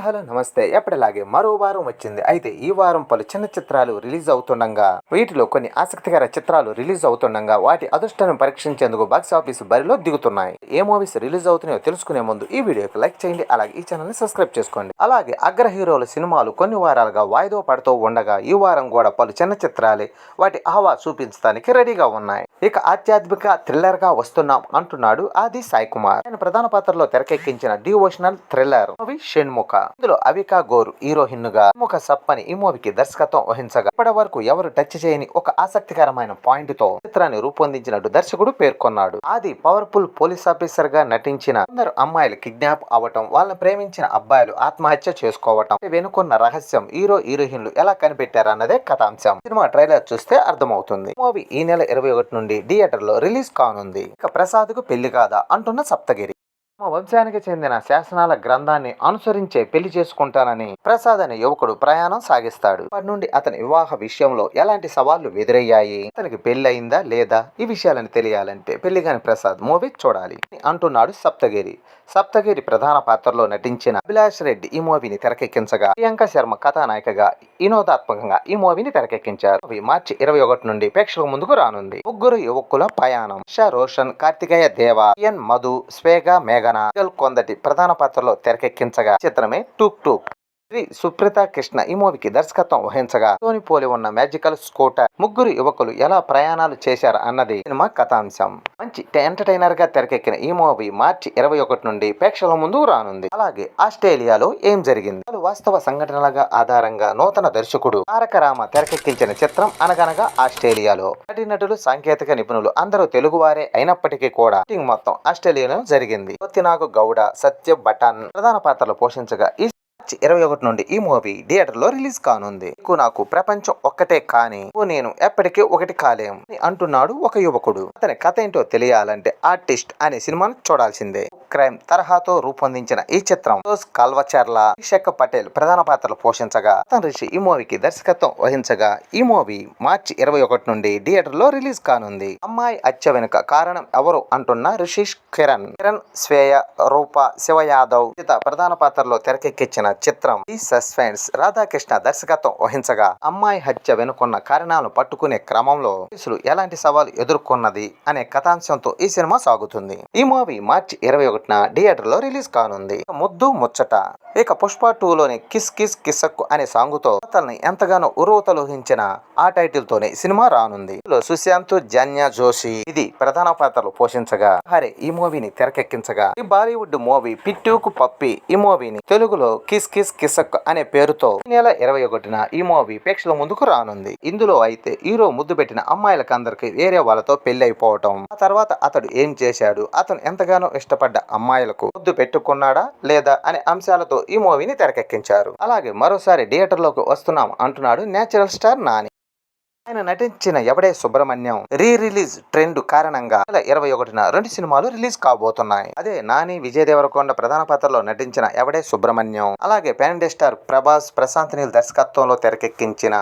Hello నమస్తే. ఎప్పటిలాగే మరో వారం వచ్చింది. అయితే ఈ వారం పలు చిన్న చిత్రాలు రిలీజ్ అవుతుండగా వీటిలో కొన్ని ఆసక్తికర చిత్రాలు రిలీజ్ అవుతుండగా వాటి అదృష్టాన్ని పరీక్షించేందుకు బాక్స్ ఆఫీస్ బరిలో దిగుతున్నాయి. ఏ మూవీస్ రిలీజ్ అవుతున్నాయో తెలుసుకునే ముందు ఈ వీడియోకి లైక్ చేయండి. అలాగే ఈ ఛానల్ని సబ్స్క్రైబ్ చేసుకోండి. అలాగే అగ్ర హీరోల సినిమాలు కొన్ని వారాలుగా వాయిదా పడుతూ ఉండగా ఈ వారం కూడా పలు చిన్న చిత్రాలే వాటి ఆహ్వా చూపించడానికి రెడీగా ఉన్నాయి. ఇక ఆధ్యాత్మిక థ్రిల్లర్గా వస్తున్నాం అంటున్నాడు ఆది సాయి కుమార్. ఆయన ప్రధాన పాత్రలో తెరకెక్కించిన డివోషనల్ థ్రిల్లర్ మూవీ షణ్ముఖ. ఇందులో అవికా గోర్ హీరోయిన్గా ముఖ సప్పని ఈ మూవీకి దర్శకత్వం వహించగా ఇప్పటి వరకు ఎవరు టచ్ చేయని ఒక ఆసక్తికరమైన పాయింట్తో చిత్రాన్ని రూపొందించినట్టు దర్శకుడు పేర్కొన్నాడు. ఆది పవర్ఫుల్ పోలీస్ ఆఫీసర్గా నటించిన కొందరు అమ్మాయిలు కిడ్నాప్ అవటం వాళ్ళని ప్రేమించిన అబ్బాయిలు ఆత్మహత్య చేసుకోవటం వెనుకున్న రహస్యం హీరో హీరోయిన్లు ఎలా కనిపెట్టారన్నదే కథాంశం. సినిమా ట్రైలర్ చూస్తే అర్థమవుతుంది. మూవీ ఈ నెల ఇరవై ఒకటి నుండి థియేటర్లో రిలీజ్ కానుంది. ఇక ప్రసాద్కు పెళ్ళి కాదా అంటున్న సప్తగిరి. తమ వంశానికి చెందిన శాసనాల గ్రంథాన్ని అనుసరించే పెళ్ళి చేసుకుంటానని ప్రసాద్ అనే యువకుడు ప్రయాణం సాగిస్తాడు. అప్పటి నుండి అతని వివాహ విషయంలో ఎలాంటి సవాళ్ళు ఎదురయ్యాయి? అతనికి పెళ్ళి అయిందా లేదా? ఈ విషయాలను తెలియాలంటే పెళ్ళి కాని ప్రసాద్ మూవీ చూడాలి అంటున్నాడు సప్తగిరి. సప్తగిరి ప్రధాన పాత్రలో నటించిన అభిలాష్ రెడ్డి ఈ మూవీని తెరకెక్కించగా ప్రియాంక శర్మ కథానాయికగా వినోదాత్మకంగా ఈ మూవీని తెరకెక్కించారు. మార్చి ఇరవై ఒకటి నుండి ప్రేక్షకుల ముందుకు రానుంది. ముగ్గురు యువకుల ప్రయాణం. షా రోషన్ కార్తికేయ దేవ ఎన్ మధు స్వేగా మేఘన కొందటి ప్రధాన పాత్రలో తెరకెక్కించగా చిత్రమే టూక్ టూక్. శ్రీ సుప్రీత కృష్ణ ఈ మూవీకి దర్శకత్వం వహించగా తోని పోలి ఉన్న మ్యాజికల్ స్కూటర్ ముగ్గురు యువకులు ఎలా ప్రయాణాలు చేశారు అన్నది సినిమా కథాంశం. మంచి ఎంటర్టైనర్గా తెరకెక్కిన ఈ మూవీ మార్చి ఇరవై ఒకటి నుండి ప్రేక్షకుల ముందు రానుంది. అలాగే ఆస్ట్రేలియాలో ఏం జరిగింది? పలు వాస్తవ సంఘటనలుగా ఆధారంగా నూతన దర్శకుడు తారక రామ తెరకెక్కించిన చిత్రం అనగనగా ఆస్ట్రేలియాలో. నటీనటులు సాంకేతిక నిపుణులు అందరూ తెలుగువారే అయినప్పటికీ కూడా మొత్తం ఆస్ట్రేలియాలో జరిగింది. కొత్తినాగు గౌడ సత్య బటాన్ ప్రధాన పాత్రలు పోషించగా ఈ మార్చి ఇరవై ఒకటి నుండి ఈ మూవీ థియేటర్లో రిలీజ్ కానుంది. నీకు నాకు ప్రపంచం ఒక్కటే కానీ నేను ఎప్పటికీ ఒకటి కాలేం అని అంటున్నాడు ఒక యువకుడు. అతని కథ ఏంటో తెలియాలంటే ఆర్టిస్ట్ అనే సినిమాను చూడాల్సిందే. క్రైమ్ తరహాతో రూపొందించిన ఈ చిత్రం కల్వచర్ల శేఖ పటేల్ ప్రధాన పాత్రలు పోషించగా అతను రిషి ఈ మూవీకి దర్శకత్వం వహించగా ఈ మూవీ మార్చి ఇరవై ఒకటి నుండి థియేటర్లో రిలీజ్ కానుంది. అమ్మాయి హత్య వెనుక కారణం ఎవరు అంటున్న రిషిష్ కిరణ్. కిరణ్ శ్వేయ రూప శివ యాదవ్ ఇత ప్రధాన పాత్రలో తెరకెక్కించిన చిత్రం. ఈ సస్పెన్స్ రాధాకృష్ణ దర్శకత్వం వహించగా అమ్మాయి హత్య వెనుకున్న కారణాలను పట్టుకునే క్రమంలో పోలీసులు ఎలాంటి సవాలు ఎదుర్కొన్నది అనే కథాంశంతో ఈ సినిమా సాగుతుంది. ఈ మూవీ మార్చి ఇరవై ఒకటిన థియేటర్లో రిలీజ్ కానుంది. ముద్దు ముచ్చట. ఇక పుష్ప టూలోని కిస్ కిస్ కిసక్కు అనే సాంగుతో తనని అతన్ని ఎంతగానో ఉరువతలోహించిన ఆ టైటిల్ తోనే సినిమా రానుంది. సుశాంత్ జన్య జోషి ఇది ప్రధాన పాత్రలు పోషించగా హరే ఈ మూవీని తెరకెక్కించగా ఈ బాలీవుడ్ మూవీ పిట్టుకు పప్పి ఈ మూవీని తెలుగులో కిస్ కిస్ కిసక్ అనే పేరుతో నెల ఇరవై ఒకటిన ఈ మూవీ ప్రేక్షకుల ముందుకు రానుంది. ఇందులో అయితే హీరో ముద్దు పెట్టిన అమ్మాయిలకు అందరికి వేరే వాళ్ళతో పెళ్ళి అయిపోవటం ఆ తర్వాత అతడు ఏం చేశాడు అతను ఎంతగానో ఇష్టపడ్డ అమ్మాయిలకు ముద్దు పెట్టుకున్నాడా లేదా అనే అంశాలతో ఈ మూవీని తెరకెక్కించారు. అలాగే మరోసారి థియేటర్లోకి వస్తున్నాం అంటున్నాడు నేచురల్ స్టార్ నాని. ఆయన నటించిన ఎవడే సుబ్రహ్మణ్యం రీ రిలీజ్ ట్రెండ్ కారణంగా నెల ఇరవై ఒకటిన రెండు సినిమాలు రిలీజ్ కాబోతున్నాయి. అదే నాని విజయ్ దేవరకొండ ప్రధాన పాత్రలో నటించిన ఎవడే సుబ్రహ్మణ్యం అలాగే పాన్ స్టార్ ప్రభాస్ ప్రశాంత్ నీల్ దర్శకత్వంలో తెరకెక్కించిన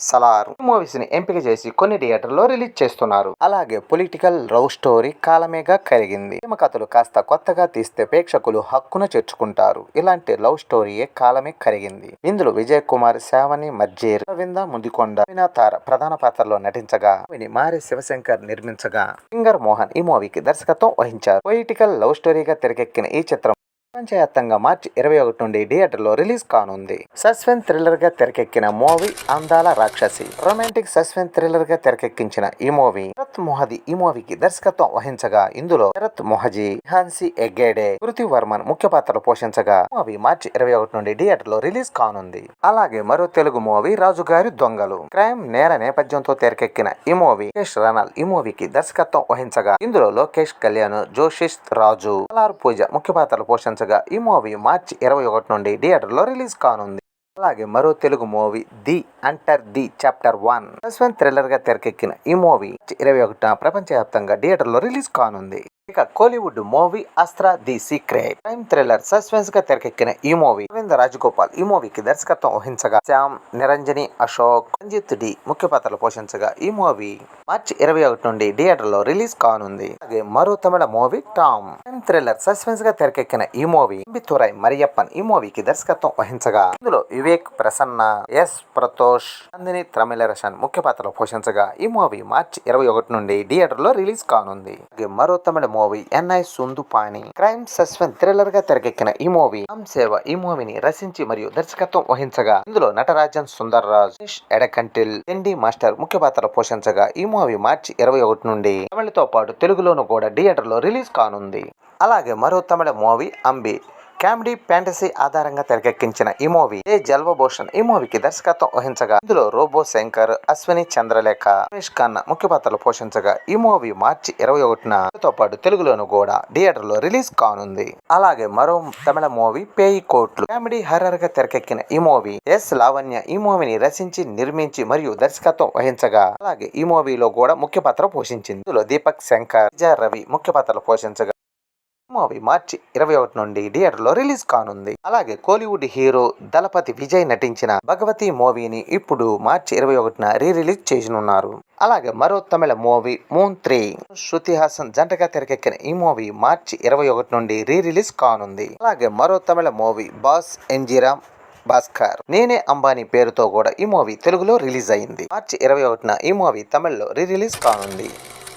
సలార్ మూవీస్ని ఎంపిక చేసి కొన్ని థియేటర్లో రిలీజ్ చేస్తున్నారు. అలాగే పొలిటికల్ లవ్ స్టోరీ కాలమేగా కరిగింది ప్రేమ కథలు కాస్త కొత్తగా తీస్తే ప్రేక్షకులు హక్కున చేర్చుకుంటారు. ఇలాంటి లవ్ స్టోరీయే కాలమే కరిగింది. ఇందులో విజయ్ కుమార్ శావని మర్జేర్ రవింద ముందుకొండ తార ప్రధాన పాత్రలో నటించగా మారి శివశంకర్ నిర్మించగా సింగర్ మోహన్ ఈ మూవీకి దర్శకత్వం వహించారు. పొలిటికల్ లవ్ స్టోరీగా తెరకెక్కిన ఈ చిత్రం ప్రపంచవ్యాప్తంగా మార్చి ఇరవై ఒకటి నుండి థియేటర్లో రిలీజ్ కానుంది. సస్పెన్స్ థ్రిల్లర్గా తెరకెక్కిన మూవీ అందాల రాక్షసి. రొమాంటిక్ సస్పెన్స్ థ్రిల్లర్గా తెరకెక్కించిన ఈ మూవీ శరత్ మొహది ఈ మూవీకి దర్శకత్వం వహించగా ఇందులో శరత్ మొహజీ హాన్సీ ఎగ్గేడే కృతి వర్మన్ ముఖ్య పాత్రలు పోషించగా మూవీ మార్చి ఇరవై ఒకటి నుండి థియేటర్లో రిలీజ్ కానుంది. అలాగే మరో తెలుగు మూవీ రాజుగారి దొంగలు. క్రైమ్ నేర నేపథ్యంతో తెరకెక్కిన ఈ మూవీ కేష్ రనాల్ ఈ మూవీకి దర్శకత్వం వహించగా ఇందులో లోకేష్ కళ్యాణ్ జోషిష్ రాజు అలారు పూజ ముఖ్య పాత్రలు పోషించగా ఈ మూవీ మార్చి ఇరవై ఒకటి నుండి థియేటర్లో రిలీజ్ కానుంది. అలాగే మరో Telugu movie the under the chapter one. Suspense థ్రిల్లర్గా తెరకెక్కిన ఈ మూవీ ఇరవై ఒకటిన ప్రపంచవ్యాప్తంగా థియేటర్లో రిలీజ్ కానుంది. ఇక Kollywood movie Astra the secret. Crime thriller సస్పెన్స్గా తెరకెక్కిన ఈ మూవీ అరవింద్ రాజగోపాల్ ఈ మూవీకి దర్శకత్వం వహించగా శ్యామ్ నిరంజని అశోక్ రంజిత్ డి ముఖ్య పాత్రలు పోషించగా ఈ మూవీ మార్చి ఇరవై ఒకటి నుండి థియేటర్లో రిలీజ్ కానుంది. అలాగే మరో Tamil movie Tom. Crime thriller సస్పెన్స్గా తెరకెక్కిన ఈ మూవీ తురై మరియప్పన్ ఈ మూవీకి దర్శకత్వం వహించగా ఇందులో వివేక్ ప్రసన్న ఎస్ ప్రతోష్ నందిని తమిళరసన్ ముఖ్య పాత్రలు పోషించగా ఈ మూవీ మార్చి ఇరవై ఒకటి నుండి థియేటర్లో రిలీజ్ కానుంది. అలాగే మరో తమిళ మూవీ ఎన్ఐ సుందుపాని క్రైమ్ సస్పెన్స్ థ్రిల్లర్గా తెరకెక్కిన ఈ మూవీ హమ్ సేవ ఈ మూవీని రచించి మరియు దర్శకత్వం వహించగా ఇందులో నటరాజన్ సుందర్ రాజ్ ఎడకంటిల్ తిండి మాస్టర్ ముఖ్య పాత్ర పోషించగా ఈ మూవీ మార్చి ఇరవై ఒకటి నుండి తమిళతో పాటు తెలుగులోను కూడా థియేటర్లో రిలీజ్ కానుంది. అలాగే మరో Tamil movie Ambi comedy fantasy ఆధారంగా తెరకెక్కించిన ఈ మూవీ ఏ జల్వభూషణ్ ఈ మూవీకి దర్శకత్వం వహించగా ఇందులో రోబో శంకర్ అశ్విని చంద్రలేఖ రమేష్ ఖన్నా ముఖ్య పాత్రలు పోషించగా ఈ మూవీ మార్చి ఇరవై ఒకటిన తో పాటు తెలుగులోను కూడా థియేటర్లో రిలీజ్ కానుంది. అలాగే మరో తమిళ మూవీ పేయి కోట్లు. కామెడీ హర్రర్గా తెరకెక్కిన ఈ మూవీ ఎస్ లావణ్య ఈ మూవీని రచించి నిర్మించి మరియు దర్శకత్వం వహించగా అలాగే ఈ మూవీలో కూడా ముఖ్య పాత్ర పోషించింది. ఇందులో దీపక్ శంకర్ విజయ రవి ముఖ్య పాత్రలు పోషించగా మూవీ మార్చి ఇరవై ఒకటి నుండి థియేటర్లో రిలీజ్ కానుంది. అలాగే కోలీవుడ్ హీరో దళపతి విజయ్ నటించిన భగవతి మూవీని ఇప్పుడు మార్చి ఇరవై ఒకటిన రీ రిలీజ్ చేసినున్నారు అలాగే మరో Tamil movie moon three Shruti Haasan జంటగా తెరకెక్కిన ఈ మూవీ మార్చి ఇరవై ఒకటి నుండి రీ రిలీజ్ కానుంది. అలాగే మరో తమిళ మూవీ బాస్ ఎన్జీరామ్ భాస్కర్ నేనే అంబానీ పేరుతో కూడా ఈ మూవీ తెలుగులో రిలీజ్ అయింది. మార్చి ఇరవై ఒకటిన ఈ మూవీ తమిళ్ళో రీ రిలీజ్ కానుంది.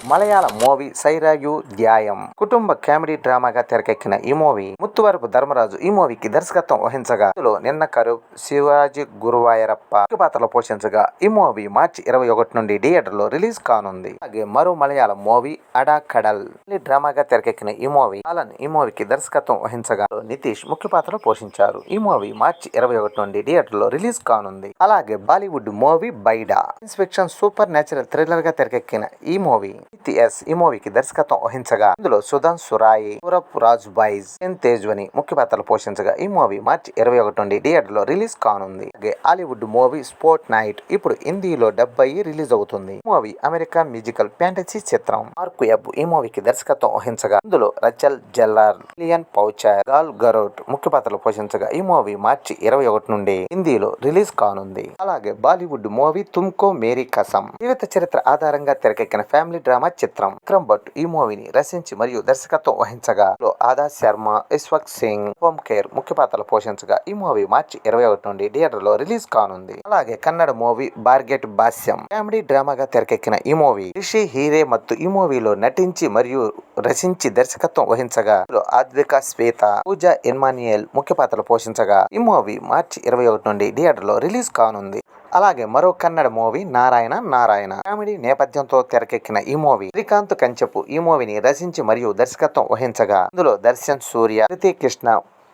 మలయాళ మూవీ సైరాయు ధ్యాయం. కుటుంబ కామెడీ డ్రామాగా తెరకెక్కిన ఈ మూవీ ముత్తువరపు ధర్మరాజు ఈ మూవీకి దర్శకత్వం వహించగా ఇందులో నిన్న కరు శివాజీ గురువాయరప్ప ముఖ్య పాత్రలు పోషించగా ఈ మూవీ మార్చి ఇరవై ఒకటి నుండి థియేటర్లో రిలీజ్ కానుంది. అలాగే మరో మలయాళ మూవీ అడా కడల్ డ్రామాగా తెరకెక్కిన ఈ మూవీ అలన్ ఈ మూవీకి దర్శకత్వం వహించగా నితీష్ ముఖ్య పాత్రలు పోషించారు. ఈ మూవీ మార్చి ఇరవై ఒకటి నుండి థియేటర్లో రిలీజ్ కానుంది. అలాగే బాలీవుడ్ మూవీ బైడా. ఇన్స్పెక్షన్ సూపర్ నేచురల్ థ్రిల్లర్గా తెరకెక్కిన ఈ మూవీ ఎస్ ఈ మూవీకి దర్శకత్వం వహించగా ఇందులో సుధాన్ సురాయి సూరప్ రాజ్ బైజ్ ఎన్ తేజ్వని ముఖ్య పాత్రలు పోషించగా ఈ మూవీ మార్చి ఇరవై ఒకటి నుండి థియేటర్లో రిలీజ్ కానుంది. అలాగే హాలీవుడ్ మూవీ స్పోర్ట్ నైట్ ఇప్పుడు హిందీలో డెబ్బై రిలీజ్ అవుతుంది. మూవీ అమెరికా మ్యూజికల్ ఫ్యాంటసీ చిత్రం. మార్కు ఎబ్ ఈ మూవీకి దర్శకత్వం వహించగా ఇందులో రచల్ జెల్లర్ లియన్ పౌచర్ గాల్ గరోట్ ముఖ్య పాత్రలు పోషించగా ఈ మూవీ మార్చి ఇరవై ఒకటి నుండి హిందీలో రిలీజ్ కానుంది. అలాగే బాలీవుడ్ మూవీ తుమ్కో మేరీ కసం జీవిత చరిత్ర ఆధారంగా తెరకెక్కిన ఫ్యామిలీ డ్రామా చిత్రం. విక్రమ్ భట్ ఈ మూవీని రచించి మరియు దర్శకత్వం వహించగా ఆదా శర్మ ఇస్వక్ సింగ్ ఓం కేర్ ముఖ్య పాత్రలు పోషించగా ఈ మూవీ మార్చి ఇరవై ఒకటి నుండి థియేటర్లో రిలీజ్ కానుంది. అలాగే కన్నడ మూవీ బార్గెట్ బాస్యం. కామెడీ డ్రామాగా తెరకెక్కిన ఈ మూవీ రిషి హీరే మత్తు ఈ మూవీలో నటించి మరియు రచించి దర్శకత్వం వహించగా ఆద్విక శ్వేత పూజా ఎన్మానియల్ ముఖ్య పాత్రలు పోషించగా ఈ మూవీ మార్చి ఇరవై ఒకటి నుండి థియేటర్లో రిలీజ్ కానుంది. అలాగే మరో కన్నడ మూవీ నారాయణ నారాయణ. కామెడీ నేపథ్యంతో తెరకెక్కిన ఈ మూవీ శ్రీకాంత్ కంచెపు. ఈ మూవీని రచించి మరియు దర్శకత్వం వహించగా ఇందులో దర్శన్ సూర్య కృతి కృష్ణ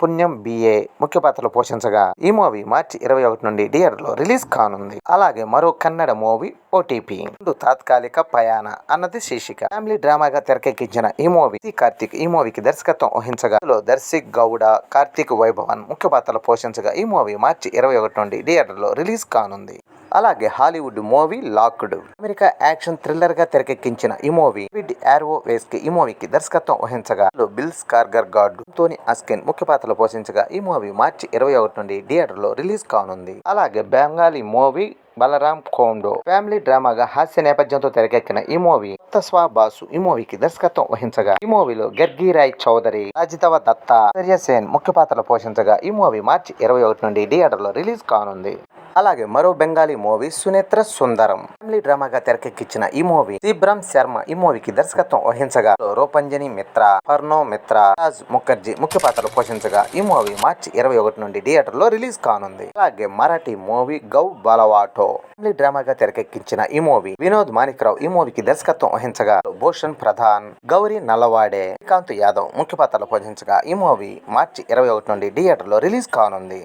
పుణ్యం బిఏ ముఖ్య పాత్రలు పోషించగా ఈ మూవీ మార్చి ఇరవై ఒకటి నుండి థియేటర్లో రిలీజ్ కానుంది. అలాగే మరో కన్నడ మూవీ ఓటీపీ తాత్కాలిక పయాన అన్నది శీర్షిక. ఫ్యామిలీ డ్రామాగా తెరకెక్కించిన ఈ మూవీ కార్తిక్ ఈ మూవీకి దర్శకత్వం వహించగా దర్శిక్ గౌడ కార్తిక్ వైభవన్ ముఖ్య పాత్రలు పోషించగా ఈ మూవీ మార్చి ఇరవై ఒకటి నుండి థియేటర్లో రిలీజ్ కానుంది. అలాగే Hollywood movie locked. America action థ్రిల్లర్గా తెరకెక్కించిన ఈ మూవీ విడ్ ఆర్వో వేస్కి ఈ మూవీకి దర్శకత్వం వహించగా బిల్స్ బిల్ స్కార్గర్ గార్డ్ తోని అస్కిన్ ముఖ్య పాత్రలు పోషించగా ఈ మూవీ మార్చి ఇరవై ఒకటి నుండి థియేటర్లో రిలీజ్ కానుంది. అలాగే బెంగాలీ మూవీ బలరాం కోండో. ఫ్యామిలీ డ్రామాగా హాస్య నేపథ్యంతో తెరకెక్కిన ఈ మూవీ తస్వా బాసు ఈ మూవీకి దర్శకత్వం వహించగా ఈ మూవీలో గర్గి రాయ్ చౌదరి రాజితవ దత్త సూర్య సేన్ ముఖ్య పాత్రలు పోషించగా ఈ మూవీ మార్చి ఇరవై ఒకటి నుండి థియేటర్లో రిలీజ్ కానుంది. అలాగే మరో బెంగాలీ మూవీ సునేత్ర సుందరం. ఫ్యామిలీ డ్రామాగా తెరకెక్కించిన ఈ మూవీ సిబ్రమ్ శర్మ ఈ మూవీకి దర్శకత్వం వహించగా రూపంజని మిత్ర ఫర్నో మిత్ర రాజ్ ముఖర్జీ ముఖ్య పాత్రలు పోషించగా ఈ మూవీ మార్చి ఇరవై ఒకటి నుండి థియేటర్లో రిలీజ్ కానుంది. అలాగే మరాఠీ మూవీ గౌ బలవాటో ఫ్యామిలీ డ్రామాగా తెరకెక్కించిన ఈ మూవీ వినోద్ మాణిక్రావు ఈ మూవీకి దర్శకత్వం వహించగా భూషణ్ ప్రధాన్ గౌరీ నల్లవాడే శ్రీకాంత్ యాదవ్ ముఖ్య పాత్రలు పోషించగా ఈ మూవీ మార్చి ఇరవై ఒకటి నుండి థియేటర్లో రిలీజ్ కానుంది.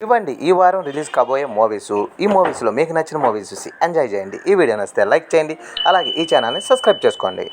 ఇవ్వండి ఈ వారం రిలీజ్ కాబోయే మూవీస్. ఈ మూవీస్లో మీకు నచ్చిన మూవీస్ చూసి ఎంజాయ్ చేయండి. ఈ వీడియో నచ్చితే లైక్ చేయండి. అలాగే ఈ ఛానల్ని సబ్స్క్రైబ్ చేసుకోండి.